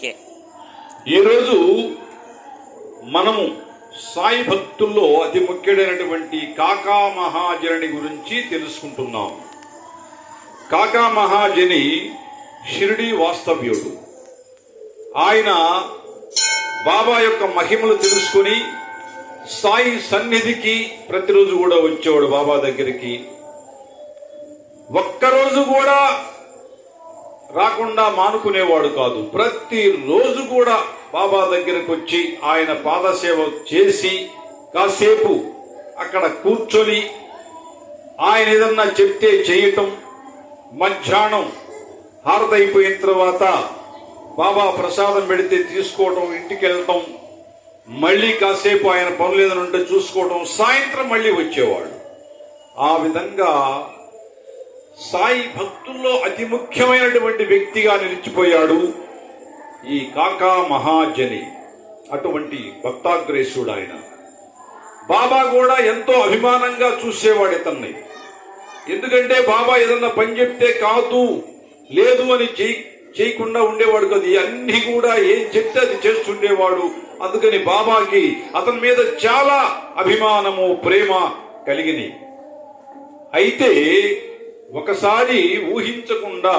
Okay. ఈరోజు మనము సాయి భక్తుల్లో అతి ముఖ్యుడైనటువంటి కాకా మహాజని గురించి తెలుసుకుంటున్నాం. కాకా మహాజని షిరిడి వాస్తవ్యుడు. ఆయన బాబా యొక్క మహిమలు తెలుసుకుని సాయి సన్నిధికి ప్రతిరోజు కూడా వచ్చేవాడు బాబా దగ్గరికి. ఒక్కరోజు కూడా రాకుండా మానుకునేవాడు కాదు. ప్రతిరోజు కూడా బాబా దగ్గరకు వచ్చి ఆయన పాదసేవ చేసి కాసేపు అక్కడ కూర్చొని ఆయన ఏదన్నా చెప్తే చేయటం మధ్యాహ్నం హారతైపోయిన తర్వాత బాబా ప్రసాదం పెడితే తీసుకోవటం ఇంటికి వెళ్ళటం మళ్ళీ కాసేపు ఆయన పనులు ఏదైనా ఉంటే చూసుకోవటం సాయంత్రం మళ్ళీ వచ్చేవాడు. ఆ విధంగా సాయి భక్తుల్లో అతి ముఖ్యమైనటువంటి వ్యక్తిగా నిలిచిపోయాడు ఈ కాకా మహాజని. అటువంటి భక్తాగ్రేసుడు ఆయన బాబా కూడా ఎంతో అభిమానంగా చూసేవాడు ఇతన్ని. ఎందుకంటే బాబా ఏదన్నా పని చెప్తే కాదు లేదు అని చేయి చేయకుండా ఉండేవాడు కదా. అన్ని కూడా ఏం చెప్తే అది చేస్తుండేవాడు. అందుకని బాబాకి అతని మీద చాలా అభిమానము ప్రేమ కలిగినాయి. అయితే ఒకసారి ఊహించకుండా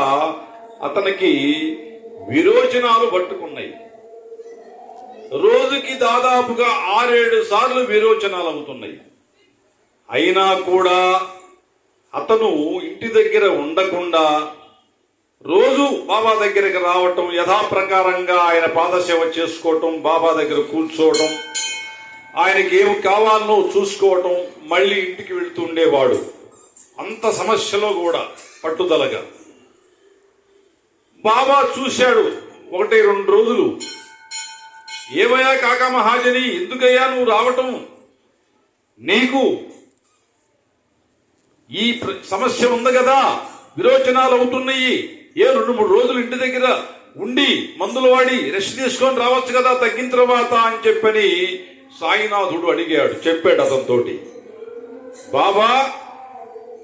అతనికి విరోచనాలు పట్టుకున్నాయి. రోజుకి దాదాపుగా ఆరేడు సార్లు విరోచనాలు అవుతున్నాయి. అయినా కూడా అతను ఇంటి దగ్గర ఉండకుండా రోజు బాబా దగ్గరికి రావటం యథాప్రకారంగా ఆయన పాదసేవ చేసుకోవటం బాబా దగ్గర కూర్చోవటం ఆయనకి ఏమి కావాలనో చూసుకోవటం మళ్ళీ ఇంటికి వెళ్తుండేవాడు. అంత సమస్యలో కూడా పట్టుదలగా. బాబా చూశాడు ఒకటి రెండు రోజులు. ఏమయ్యా కాకా మహాజని ఎందుకయ్యా నువ్వు రావటం? నీకు ఈ ప్ర- సమస్య ఉంది కదా? విరోచనాలు అవుతున్నాయి. ఏ రెండు మూడు రోజులు ఇంటి దగ్గర ఉండి మందులు వాడి రెస్ట్ తీసుకొని రావచ్చు కదా తగ్గిన తర్వాత అని చెప్పని సాయినాథుడు అడిగాడు. చెప్పాడు అతనితోటి. బాబా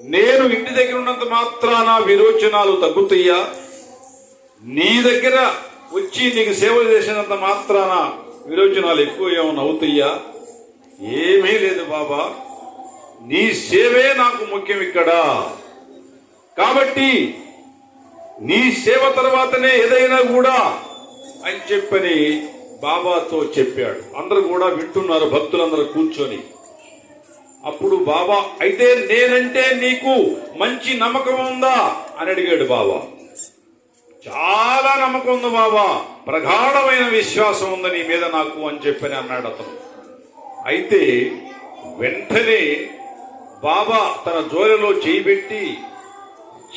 నేను ఇంటి దగ్గర ఉన్నంత మాత్రాన విరోచనాలు తగ్గుతాయా? నీ దగ్గర వచ్చి నీకు సేవలు చేసినంత మాత్రాన విరోచనాలు ఎక్కువ ఏమైనా అవుతాయా? ఏమీ లేదు బాబా. నీ సేవే నాకు ముఖ్యం ఇక్కడ. కాబట్టి నీ సేవ తర్వాతనే ఏదైనా కూడా అని చెప్పని బాబాతో చెప్పాడు. అందరూ కూడా వింటున్నారు భక్తులందరూ కూర్చొని. అప్పుడు బాబా అయితే నేనంటే నీకు మంచి నమ్మకం ఉందా? అని అడిగాడు బాబా చాలా నమ్మకం ఉంది బాబా ప్రగాఢమైన విశ్వాసం ఉంది నీ మీద నాకు అని చెప్పని అన్నాడు అతను. అయితే వెంటనే బాబా తన జోలిలో చేయిబెట్టి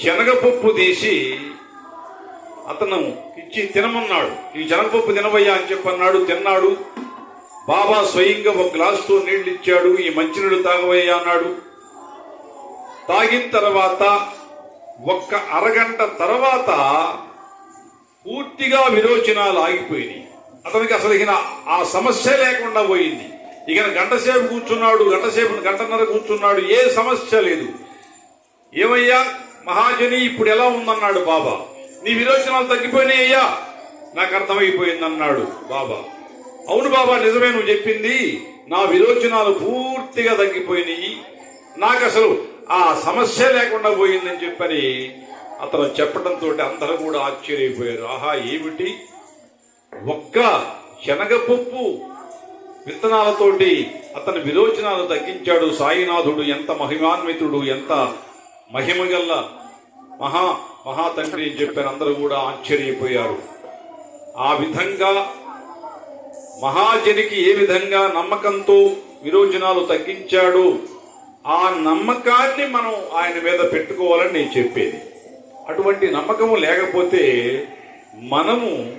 శనగపప్పు తీసి అతను ఇచ్చి తినమన్నాడు ఈ శనగపప్పు తినవయ్యా అని చెప్పన్నాడు. తిన్నాడు బాబా స్వయంగా ఒక గ్లాసుతో నీళ్ళు ఇచ్చాడు ఈ మంచినీళ్ళు తాగవయ్యా అన్నాడు. తాగిన తర్వాత ఒక్క అరగంట తర్వాత పూర్తిగా విరోచనాలు ఆగిపోయినాయి. అతనికి అసలు ఇక ఆ సమస్య లేకుండా పోయింది. ఇక గంటసేపు కూర్చున్నాడు గంటసేపు గంటన్నర కూర్చున్నాడు ఏ సమస్య లేదు. ఏమయ్యా మహాజని ఇప్పుడు ఎలా ఉందన్నాడు బాబా? నీ విరోచనాలు తగ్గిపోయినాయ్యా నాకు అర్థమైపోయింది అన్నాడు బాబా. అవును బాబా నిజమే నువ్వు చెప్పింది. నా విరోచనాలు పూర్తిగా తగ్గిపోయినాయి నాకు అసలు ఆ సమస్య లేకుండా పోయిందని చెప్పని అతను చెప్పడంతో అందరూ కూడా ఆశ్చర్యపోయారు. ఆహా ఏమిటి? ఒక్క శనగపప్పు విత్తనాలతోటి అతని విరోచనాలు తగ్గించాడు సాయినాథుడు. ఎంత మహిమాన్వితుడు ఎంత మహిమగల్ల మహా మహా తండ్రి అని చెప్పారు అందరూ కూడా ఆశ్చర్యపోయారు. ఆ విధంగా మహాజనికి ఏ విధంగా నమ్మకంతో విరోచనాలు తగ్గించాడు ఆ నమ్మకాన్ని మనం ఆయన మీద పెట్టుకోవాలని నేను చెప్పేది. అటువంటి నమ్మకము లేకపోతే మనము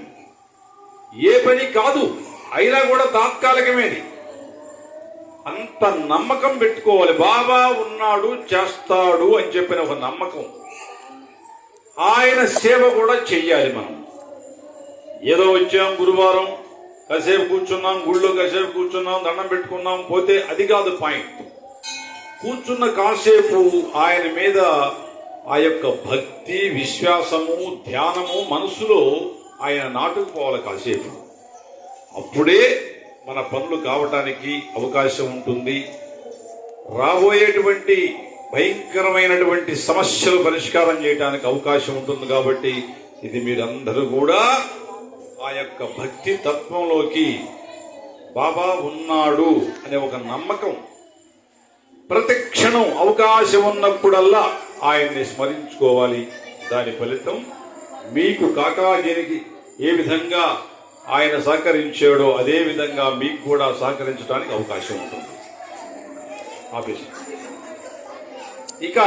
ఏ పని కాదు అయినా కూడా తాత్కాలికమేది. అంత నమ్మకం పెట్టుకోవాలి. బాబా ఉన్నాడు చేస్తాడు అని చెప్పిన ఒక నమ్మకం. ఆయన సేవ కూడా చెయ్యాలి మనం. ఏదో వచ్చాం గురువారం కాసేపు కూర్చున్నాం గుళ్ళో కాసేపు కూర్చున్నాం దండం పెట్టుకున్నాం పోతే అది కాదు పాయింట్. కూర్చున్న కాసేపు ఆయన మీద ఆ యొక్క భక్తి విశ్వాసము ధ్యానము మనసులో ఆయన నాటుకుపోవాలి కాసేపు. అప్పుడే మన పనులు కావటానికి అవకాశం ఉంటుంది. రాబోయేటువంటి భయంకరమైనటువంటి సమస్యలు పరిష్కారం చేయడానికి అవకాశం ఉంటుంది కాబట్టి ఇది మీరందరూ కూడా ఆ యొక్క భక్తి తత్వంలోకి బాబా ఉన్నాడు అనే ఒక నమ్మకం. ప్రతి క్షణం అవకాశం ఉన్నప్పుడల్లా ఆయన్ని స్మరించుకోవాలి. దాని ఫలితం మీకు కాకాజీనికి ఏ విధంగా ఆయన సహకరించాడో అదే విధంగా మీకు కూడా సహకరించడానికి అవకాశం ఉంటుంది. ఆఫీస్ ఇక